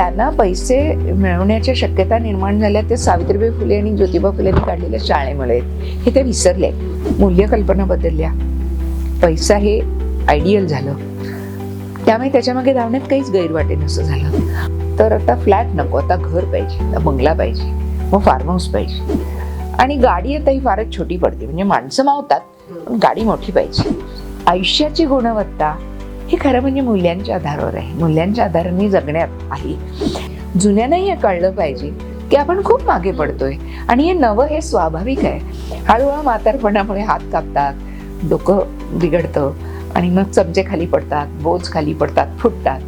त्यांना पैसे मिळवण्याच्या शक्यता निर्माण झाल्या ते सावित्रीबाई फुले आणि ज्योतिबा फुलेंनी काढलेल्या शाळेमुळे. हे ते विसरले. मूल्यकल्पना बदलल्या. पैसा हे आयडियल झालं. त्यामुळे त्याच्यामागे धावण्यात काहीच गैरवाटे नसं झालं. तर आता फ्लॅट नको. आता घर पाहिजे. आता बंगला पाहिजे. मग फार्म हाऊस पाहिजे. आणि गाडी आता ही फारच छोटी पडते. म्हणजे माणसं मावतात पण गाडी मोठी पाहिजे. आयुष्याची गुणवत्ता हे खरं म्हणजे मूल्यांच्या आधारावर आहे. मूल्यांच्या आधाराने जगण्यात आहे. जुन्यांनाही हे कळलं पाहिजे की आपण खूप मागे पडतोय. आणि हे नवं हे स्वाभाविक आहे. हळूहळू म्हातारपणामुळे हात कापतात डोकं बिघडतं आणि मग चमचे खाली पडतात बोज खाली पडतात फुटतात.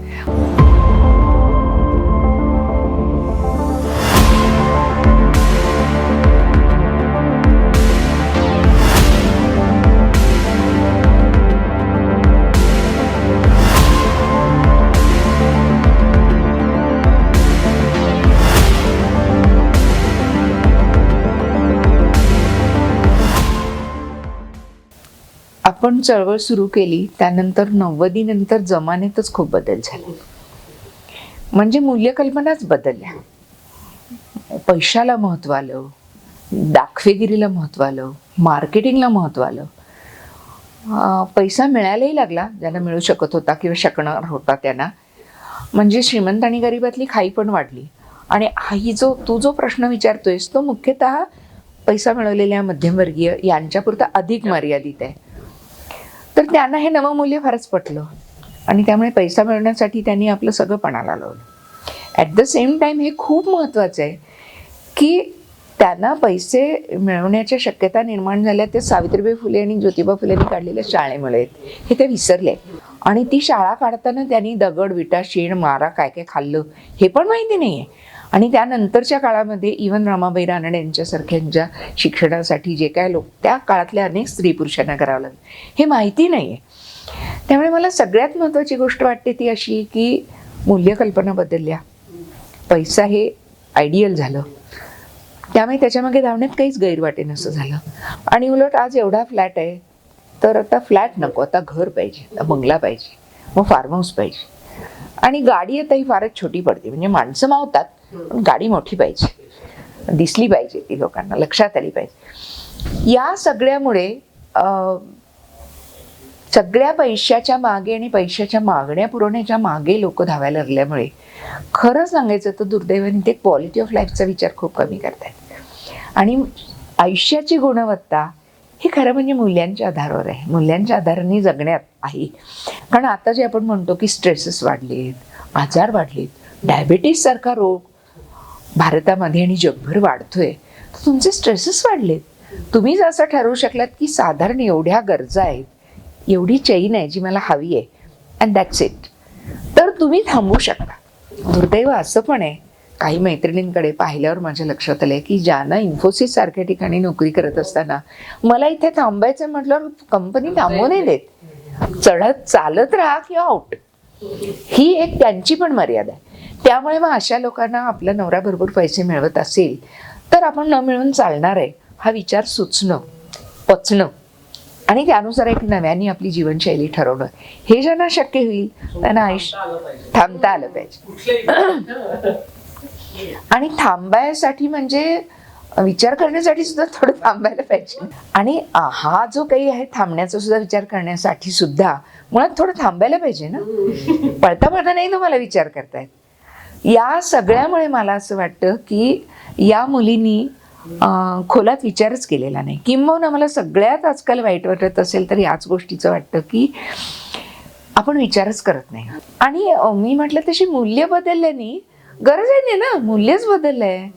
आपण चळवळ सुरू केली त्यानंतर नव्वदीनंतर जमान्यातच खूप बदल झाले. म्हणजे मूल्यकल्पनाच बदलल्या. पैशाला महत्त्व आलं दाखवेगिरीला महत्त्व आलं मार्केटिंगला महत्त्व आलं. पैसा मिळायलाही लागला ज्यांना मिळू शकत होता किंवा शकणार होता त्यांना. म्हणजे श्रीमंत आणि गरिबातली खाई पण वाढली. आणि ही जो तू जो प्रश्न विचारतोयस तो मुख्यतः पैसा मिळवलेल्या मध्यमवर्गीय यांच्यापुरता अधिक मर्यादित आहे. तर त्यांना हे नवं मूल्य फारच पटलं. आणि त्यामुळे पैसा मिळवण्यासाठी त्यांनी आपलं सगळं पणाला लावलं. ॲट द सेम टाईम हे खूप महत्त्वाचं आहे की त्यांना पैसे मिळवण्याच्या शक्यता निर्माण झाल्या. ते सावित्रीबाई फुले आणि ज्योतिबा फुलेंनी काढलेल्या शाळेमुळे आहेत. हे ते विसरले. आणि ती शाळा काढताना त्यांनी दगड विटा शेण मारा काय काय खाल्लं हे पण माहिती नाही आहे आणि त्यानंतरच्या काळामध्ये इवन रामाबाई रानडे यांच्यासारख्यांच्या शिक्षणासाठी जे काय लोक त्या काळातल्या अनेक स्त्री पुरुषांना करावं लागलं. हे माहिती नाही आहे त्यामुळे मला सगळ्यात महत्त्वाची गोष्ट वाटते ती अशी की मूल्यकल्पना बदलल्या. पैसा हे आयडियल झालं. त्यामुळे त्याच्यामागे धावण्यात काहीच गैरवाटे नसं झालं. आणि उलट आज एवढा फ्लॅट आहे तर आता फ्लॅट नको. आता घर पाहिजे आता बंगला पाहिजे मग फार्म हाऊस पाहिजे. आणि गाडी आता ही फारच छोटी पडते. म्हणजे माणसं मावतात गाडी मोठी पाहिजे. दिसली पाहिजे ती लोकांना लक्षात आली पाहिजे. या सगळ्यामुळे सगळ्या पैशाच्या मागे आणि पैशाच्या मागण्या पुरवण्याच्या मागे लोक धावायला लागल्यामुळे खरं सांगायचं तर दुर्दैवाने ते क्वालिटी ऑफ लाईफचा विचार खूप कमी करतायत. आणि आयुष्याची गुणवत्ता ही खरं म्हणजे मूल्यांच्या आधारावर आहे. मूल्यांच्या आधाराने जगण्यात आहे. कारण आता जे आपण म्हणतो की स्ट्रेसेस वाढलेत आजार वाढलेत डायबिटीससारखा रोग भारतामध्ये आणि जगभर वाढतोय. तर तुमचे स्ट्रेसेस वाढलेत. तुम्हीच असं ठरवू शकलात की साधारण एवढ्या गरजा आहेत एवढी चैन आहे जी मला हवी आहे अँड दॅट्स इट तर तुम्ही थांबवू शकता. दुर्दैव असं पण आहे. काही मैत्रिणींकडे पाहिल्यावर माझ्या लक्षात आलंय की ज्यांना इन्फोसिस सारख्या ठिकाणी नोकरी करत असताना मला इथे थांबायचं म्हटल्यावर कंपनी थांबू नाही देत. चढत चालत राहा किंवा आउट ही एक त्यांची पण मर्यादा आहे. त्यामुळे मग अशा लोकांना आपला नवरा भरपूर पैसे मिळवत असेल तर आपण न मिळून चालणार आहे हा विचार सुचणं पचणं. आणि त्यानुसार एक नव्याने आपली जीवनशैली ठरवणं. हे ज्यांना शक्य होईल त्यांना आयुष्य थांबता आलं पाहिजे. आणि थांबायसाठी म्हणजे विचार करण्यासाठी सुद्धा थोडं थांबायला पाहिजे. आणि हा जो काही आहे थांबण्याचा सुद्धा विचार करण्यासाठी सुद्धा मुळात थोडं थांबायला पाहिजे ना? पळता पळता नाही तुम्हाला विचार करतायत या सगळ्यामुळे मला असं वाटतं की या मुलींनी खोलात विचारच केलेला नाही. किंबहुना मला सगळ्यात आजकाल वाईट वाटत असेल तर याच गोष्टीचं वाटतं की आपण विचारच करत नाही. आणि मी म्हटलं तशी मूल्य बदलल्याने गरज आहे नाही ना? मूल्यच बदललं आहे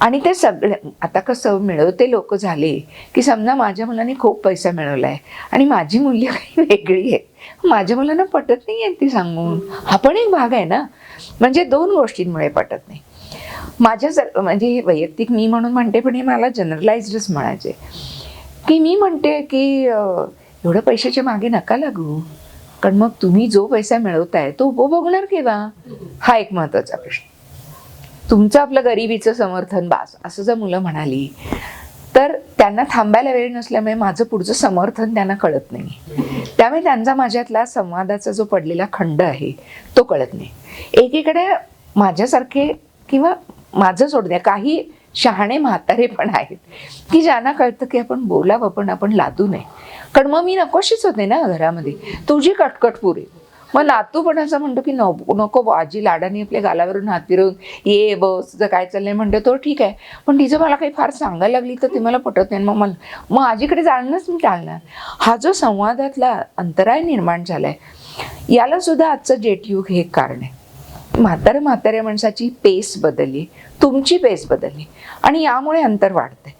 आणि ते सगळे आता कसं मिळवते लोक झाले की समजा माझ्या मुलाने खूप पैसा मिळवलाय आणि माझी मूल्य काही वेगळी आहे. माझ्या मुलांना पटत नाही आहे ती सांगून. हा पण एक भाग आहे ना. म्हणजे दोन गोष्टींमुळे पटत नाही. माझ्या जर म्हणजे वैयक्तिक मी म्हणून म्हणते पण हे मला जनरलाइज्डच म्हणायचे. की मी म्हणते की एवढं पैशाच्या मागे नका लागू. कारण मग तुम्ही जो पैसा मिळवताय तो उपभोगणार केव्हा? हा एक महत्त्वाचा प्रश्न. तुमचं आपलं गरिबीचं समर्थन बास असं जर मुलं म्हणाली तर त्यांना थांबायला वेळ नसल्यामुळे माझं पुढचं समर्थन त्यांना कळत नाही. त्यामुळे त्यांचा माझ्यातला संवादाचा जो पडलेला खंड आहे तो कळत नाही. एकीकडे माझ्यासारखे किंवा माझं सोड द्या काही शहाणे म्हातारे पण आहेत की ज्यांना कळतं की आपण बोलावं पण आपण लादू नये. कारण मग मी नकोशीच होते ना घरामध्ये. तुझी कटकट पुरे. मग नातू पण असं म्हणतो की नको नको बुवा, आजी लाडाने आपल्या गालावरून हात फिरवून ये बस तुझं काय चाललंय? म्हणतो तो ठीक आहे. पण तिचं मला काही फार सांगायला लागली तर ते मला पटत नाही. मग मला मग आजीकडे जाणंच मी टाळणार. हा जो संवादातला अंतराय निर्माण झालाय याला सुद्धा आजचं जेटयुग हे कारण आहे. म्हाताऱ्या म्हाताऱ्या माणसाची पेस बदलली तुमची पेस बदलली आणि यामुळे अंतर वाढते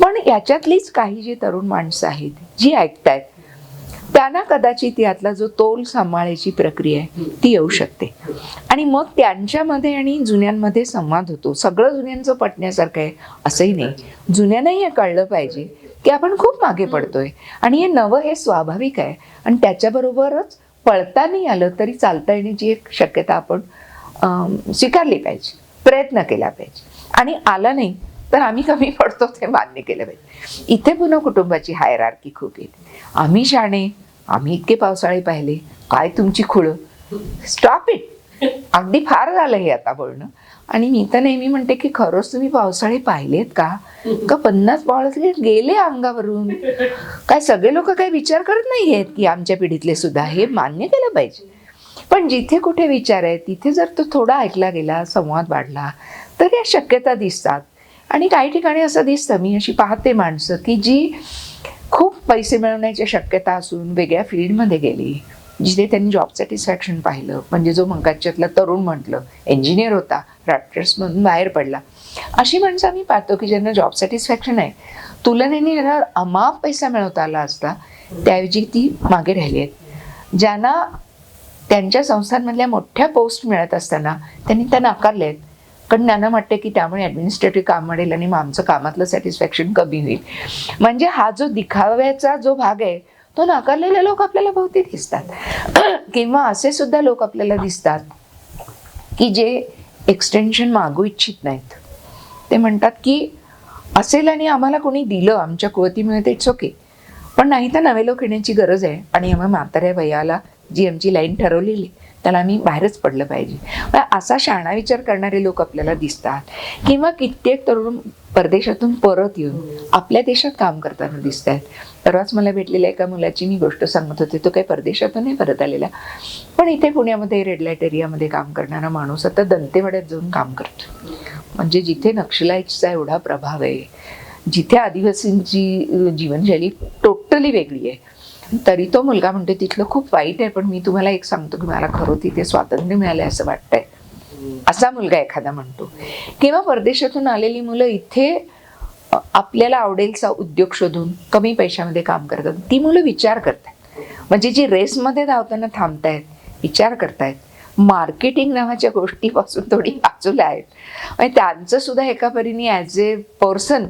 पण याच्यातलीच काही जी तरुण माणसं आहेत जी ऐकतायत त्यांना कदाचित यातला जो तोल सांभाळायची प्रक्रिया आहे ती येऊ शकते. आणि मग त्यांच्यामध्ये आणि जुन्यांमध्ये संवाद होतो. सगळं जुन्यांचं पटण्यासारखं आहे असंही नाही. जुन्यांनाही हे कळलं पाहिजे की आपण खूप मागे पडतोय. आणि हे नवं हे स्वाभाविक आहे. आणि त्याच्याबरोबरच पळता नाही आलं तरी चालता येण्याची एक शक्यता आपण स्वीकारली पाहिजे. प्रयत्न केला पाहिजे. आणि आला नाही तर आम्ही कमी पडतो ते मान्य केलं पाहिजे. इथे पुन्हा कुटुंबाची हायरार्की खूप येते. आम्ही शाणे आम्ही इतके पावसाळे पाहिले काय तुमची खुळं? स्टॉप इट अगदी फार झालं हे आता बोलणं. आणि मी तर नेहमी म्हणते की खरंच तुम्ही पावसाळे पाहिलेत का? का पन्नास पावसाळे गेले अंगावरून? काय सगळे लोक काही विचार करत नाही आहेत की आमच्या पिढीतले सुद्धा हे मान्य केलं पाहिजे? पण जिथे कुठे विचार आहे तिथे जर तो थोडा ऐकला गेला संवाद वाढला तर या शक्यता दिसतात. आणि काही ठिकाणी असं दिसतं मी अशी पाहते माणसं की जी खूप पैसे मिळवण्याची शक्यता असून वेगळ्या फील्डमध्ये गेली जिथे त्यांनी जॉब सॅटिस्फॅक्शन पाहिलं. म्हणजे जो मंगाच्यातला तरुण म्हटलं इंजिनियर होता राष्ट्रसमधून बाहेर पडला. अशी माणसं आम्ही पाहतो की ज्यांना जॉब सॅटिस्फॅक्शन आहे तुलनेने ज्यांना अमाप पैसा मिळवता आला असता त्याऐवजी ती मागे राहिली आहेत. ज्यांना त्यांच्या संस्थांमधल्या मोठ्या पोस्ट मिळत असताना त्यांनी त्या नाकारल्या आहेत. कारण त्यांना वाटते की त्यामुळे ॲडमिनिस्ट्रेटिव्ह काम वाढेल आणि मग आमचं कामातलं सॅटिस्फॅक्शन कमी होईल. म्हणजे हा जो दिखाव्याचा जो भाग आहे तो नाकारलेले लोक आपल्याला भोवती दिसतात. किंवा असे सुद्धा लोक आपल्याला दिसतात की जे एक्सटेन्शन मागू इच्छित नाहीत. ते म्हणतात की असेल आणि आम्हाला कोणी दिलं आमच्या कुवतीमुळे ते इट्स ओके पण नाही तर नवे लोक येण्याची गरज आहे. आणि आम्ही म्हाताऱ्या वयाला जी आमची लाईन ठरवलेली त्याला आम्ही बाहेरच पडलं पाहिजे. पण असा शाणा विचार करणारे लोक आपल्याला दिसतात. किंवा कित्येक तरुण परदेशातून परत येऊन आपल्या देशात काम करताना दिसत आहेत परवाच मला भेटलेल्या एका मुलाची मी गोष्ट सांगत होते तो काही परदेशातूनही परत आलेला. पण इथे पुण्यामध्ये रेड लाइट एरियामध्ये काम करणारा माणूस आता दंतेवाड्यात जाऊन काम करतो म्हणजे जिथे नक्षलाईटचा एवढा प्रभाव आहे जिथे आदिवासींची जीवनशैली टोटली वेगळी आहे. तरी तो मुलगा म्हणतो तिथलं खूप वाईट आहे पण मी तुम्हाला एक सांगतो की मला खरं तिथे स्वातंत्र्य मिळालंय असं वाटतंय. असा मुलगा एखादा म्हणतो. किंवा परदेशातून आलेली मुलं इथे आपल्याला आवडेलचा उद्योग शोधून कमी पैशामध्ये काम करतात ती मुलं विचार करतात म्हणजे जी रेसमध्ये धावताना थांबतायत विचार करतायत. मार्केटिंग नावाच्या गोष्टीपासून थोडी बाजूला आहेत. म्हणजे त्यांचं सुद्धा एका परीने ॲज ए पर्सन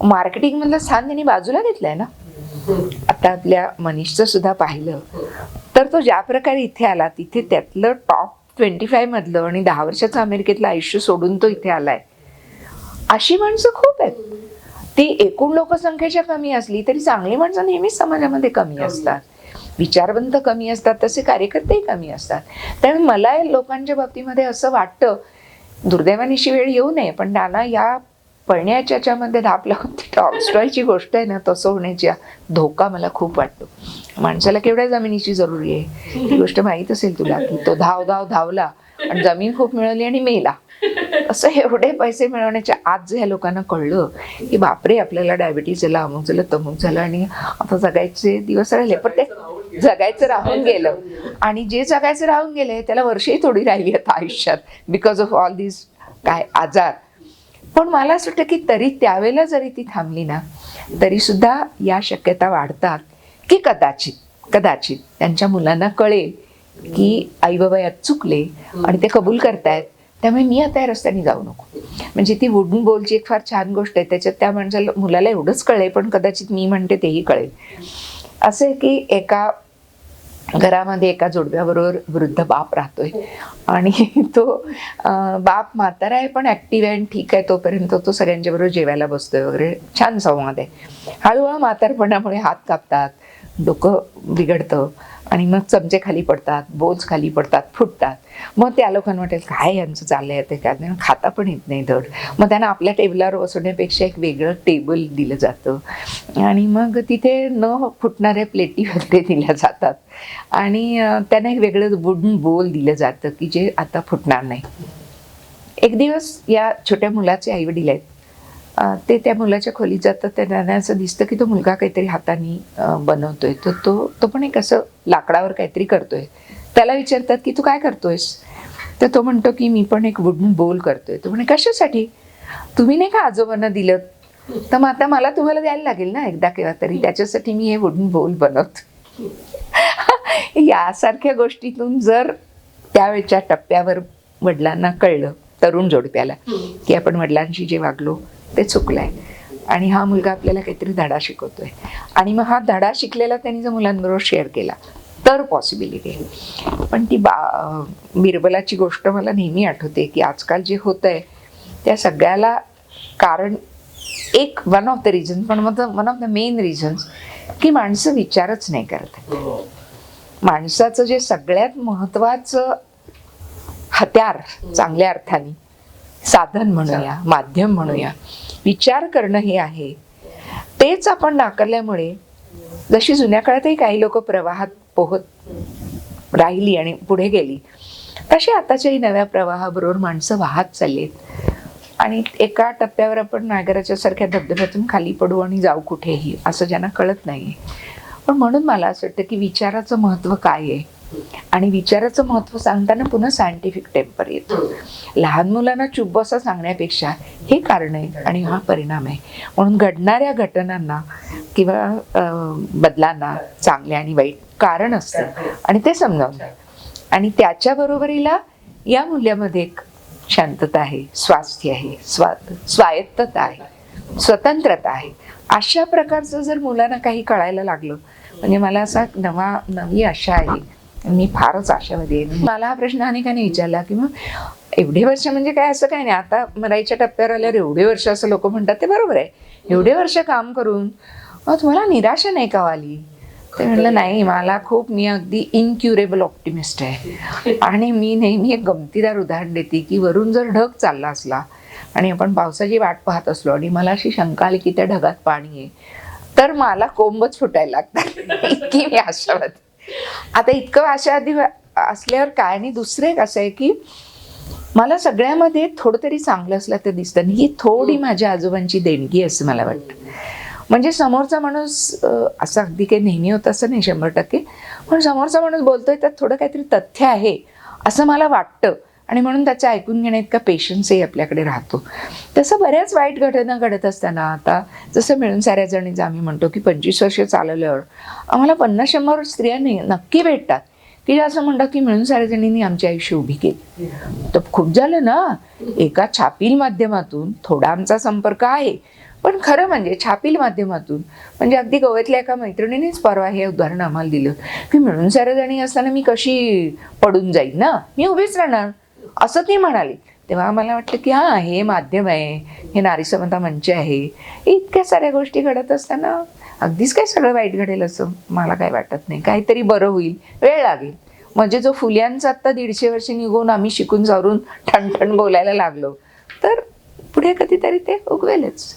मार्केटिंगमधलं स्थान त्यांनी बाजूला घेतलंय ना? आता आपल्या मनीषचं सुद्धा पाहिलं. तर तो ज्या प्रकारे इथे आला तिथे त्यातलं टॉप ट्वेंटी फाय मधलं आणि दहा वर्षाचं अमेरिकेतलं आयुष्य सोडून तो इथे आलाय. अशी माणसं खूप आहेत. ती एकूण लोकसंख्येच्या कमी असली तरी चांगली माणसं नेहमीच समाजामध्ये कमी असतात. विचारवंत कमी असतात तसे कार्यकर्तेही कमी असतात. त्यामुळे मला लोकांच्या बाबतीमध्ये असं वाटतं दुर्दैवानीशी वेळ येऊ नये पण त्यांना या पळण्याच्या याच्यामध्ये धाप लावून ती टॉलस्टॉयची गोष्ट आहे ना तसं होण्याची धोका मला खूप वाटतो. माणसाला केवढ्या जमिनीची जरुरी आहे? ही गोष्ट माहीत असेल तुला की तो धाव धाव धावला आणि जमीन खूप मिळाली आणि मेला. असं एवढे पैसे मिळवण्याच्या आज जे ह्या लोकांना कळलं की बापरे आपल्याला डायबिटीज झाला अमुक झालं तमुक झालं आणि आता जगायचे दिवस राहिले. पण ते जगायचं राहून गेलं. आणि जे जगायचं राहून गेले त्याला वर्षही थोडी राहिली आता आयुष्यात बिकॉज ऑफ ऑल दिस काय आजार. पण मला असं वाटतं की तरी त्यावेळेला जरी ती थांबली ना तरी सुद्धा या शक्यता वाढतात की कदाचित कदाचित त्यांच्या मुलांना कळेल की आई बाबा यात चुकले आणि ते कबूल करतायत. त्यामुळे मी आता या रस्त्याने जाऊ नको. म्हणजे ती वुडून बोलची एक फार छान गोष्ट आहे. त्याच्यात त्या माणसाला मुलाला एवढंच कळेल पण कदाचित मी म्हणते तेही कळेल. असं आहे की एका घरामध्ये एका जोडव्याबरोबर वृद्ध बाप राहतोय. आणि तो बाप म्हातारा आहे पण ॲक्टिव्ह आहे आणि ठीक आहे तोपर्यंत तो सगळ्यांच्या बरोबर जेवायला बसतोय वगैरे. छान संवाद आहे. हळूहळू म्हातारपणामुळे हात कापतात. डोकं बिघडतं. आणि मग चमचे खाली पडतात बोज खाली पडतात फुटतात. मग त्या लोकांना वाटेल काय यांचं चाललंय ते काय त्यांना खाता पण येत नाही धड. मग त्यांना आपल्या टेबलावर बसवण्यापेक्षा एक वेगळं टेबल दिलं जातं. आणि मग तिथे न फुटणाऱ्या प्लेटी वगैरे दिल्या जातात. आणि त्यांना एक वेगळं वुडन बोल दिलं जातं की जे आता फुटणार नाही. एक दिवस या छोट्या मुलाचे आईवडील आहेत. ते त्या मुलाच्या खोलीत जातात तर त्यांना असं दिसतं की तो मुलगा काहीतरी हाताने बनवतोय. तर तो तो पण एक असं लाकडावर काहीतरी करतोय. त्याला विचारतात की तू काय करतोयस? तर तो म्हणतो की मी पण एक वुडन बोल करतोय. तो म्हणे कशासाठी? तुम्ही नाही का आजोबांना दिलं? तर मग आता मला तुम्हाला द्यायला लागेल ना एकदा केव्हा तरी? त्याच्यासाठी मी हे वुडन बोल बनवतो. यासारख्या गोष्टीतून जर त्यावेळच्या टप्प्यावर वडिलांना कळलं तरुण जोडप्याला की आपण वडिलांशी जे वागलो ते चुकलं आहे आणि हा मुलगा आपल्याला काहीतरी धडा शिकवतोय. आणि मग हा धडा शिकलेला त्यांनी जर मुलांबरोबर शेअर केला तर पॉसिबिलिटी आहे. पण ती बा बिरबलाची गोष्ट मला नेहमी आठवते की आजकाल जे होत आहे त्या सगळ्याला कारण एक वन ऑफ द रिझन पण मग one of the main reasons की माणसं विचारच नाही करत. माणसाचं जे सगळ्यात महत्वाचं हत्यार चांगल्या अर्थाने साधन म्हणूया माध्यम म्हणूया. विचार करणं हे आहे. तेच आपण नाकारल्यामुळे जशी जुन्या काळातही काही लोक प्रवाहात पोहत राहिली आणि पुढे गेली तशी आताच्याही नव्या प्रवाहाबरोबर माणसं वाहत चाललीत. आणि एका टप्प्यावर आपण नायगराच्या सारख्या धबधब्यातून खाली पडू आणि जाऊ कुठेही असं ज्यांना कळत नाही पण म्हणून मला असं वाटतं की विचाराचं महत्त्व काय आहे? आणि विचाराचं महत्त्व सांगताना पुन्हा सायंटिफिक टेम्पर येतो. लहान मुलांना चुप बसा सांगण्यापेक्षा हे कारण आहे आणि हा परिणाम आहे. म्हणून घडणाऱ्या घटनांना किंवा बदलांना चांगले आणि वाईट कारण असतं आणि ते समजावून आणि त्याच्या बरोबरीला या मूल्यामध्ये एक शांतता आहे स्वास्थ्य आहे स्वा स्वायत्तता आहे स्वतंत्रता आहे. अशा प्रकारचं जर मुलांना काही कळायला लागलं म्हणजे मला असा नवा नवी आशा आहे मी फारच आशावादी आहे. मला हा प्रश्न अनेकाने विचारला की मग एवढे वर्ष म्हणजे काय असं काय नाही. आता मराईच्या टप्प्यावर आल्यावर एवढे वर्ष असं लोक म्हणतात ते बरोबर आहे. एवढे वर्ष काम करून मग तुम्हाला निराशा नाही का हो आली? ते म्हणलं नाही मला खूप मी अगदी इनक्युरेबल ऑप्टिमिस्ट आहे. आणि मी नेहमी एक गमतीदार उदाहरण देते की वरून जर ढग चालला असला आणि आपण पावसाची वाट पाहत असलो आणि मला अशी शंका आली की त्या ढगात पाणी आहे तर मला कोंबच फुटायला लागतात. इतकी मी आशावादी. आता इतकं आशावादी असल्यावर काय? आणि दुसरं एक असं आहे की मला सगळ्यामध्ये थोडं तरी चांगलं असलं तर दिसतं. ही थोडी माझ्या आजोबांची देणगी असं मला वाटतं. म्हणजे समोरचा माणूस असं अगदी काही नेहमी होतं असं नाही शंभर टक्के. पण समोरचा माणूस बोलतोय त्यात थोडं काहीतरी तथ्य आहे असं मला वाटतं. आणि म्हणून त्याचं ऐकून घेण्या इतका पेशन्सही आपल्याकडे राहतो. तसं बऱ्याच वाईट घटना घडत असताना आता जसं मिळून साऱ्या जणीचं आम्ही म्हणतो की पंचवीस वर्ष चालवल्यावर आम्हाला पन्नास शंभर स्त्रिया नक्की भेटतात. की ज्या असं म्हणतात की मिळून साऱ्या जणींनी आमची आयुष्य उभी केली. तर खूप झालं ना. एका छापील माध्यमातून थोडा आमचा संपर्क आहे. पण खरं म्हणजे छापील माध्यमातून म्हणजे अगदी गोव्यातल्या एका मैत्रिणीनेच परवा हे उदाहरण आम्हाला दिलं की मिळून साऱ्या जणी असताना मी कशी पडून जाईन ना? मी उभीच राहणार. असं ती म्हणाली. तेव्हा आम्हाला वाटलं की हां हे माध्यम आहे. हे नारी समता मंच आहे. इतक्या साऱ्या गोष्टी घडत असताना अगदीच काय सगळं वाईट घडेल असं मला काय वाटत नाही. काहीतरी बरं होईल. वेळ लागेल. म्हणजे जो फुल्यांचा आत्ता दीडशे वर्ष निघून आम्ही शिकून सावरून ठणठण बोलायला लागलो तर पुढे कधीतरी ते उगवेलच.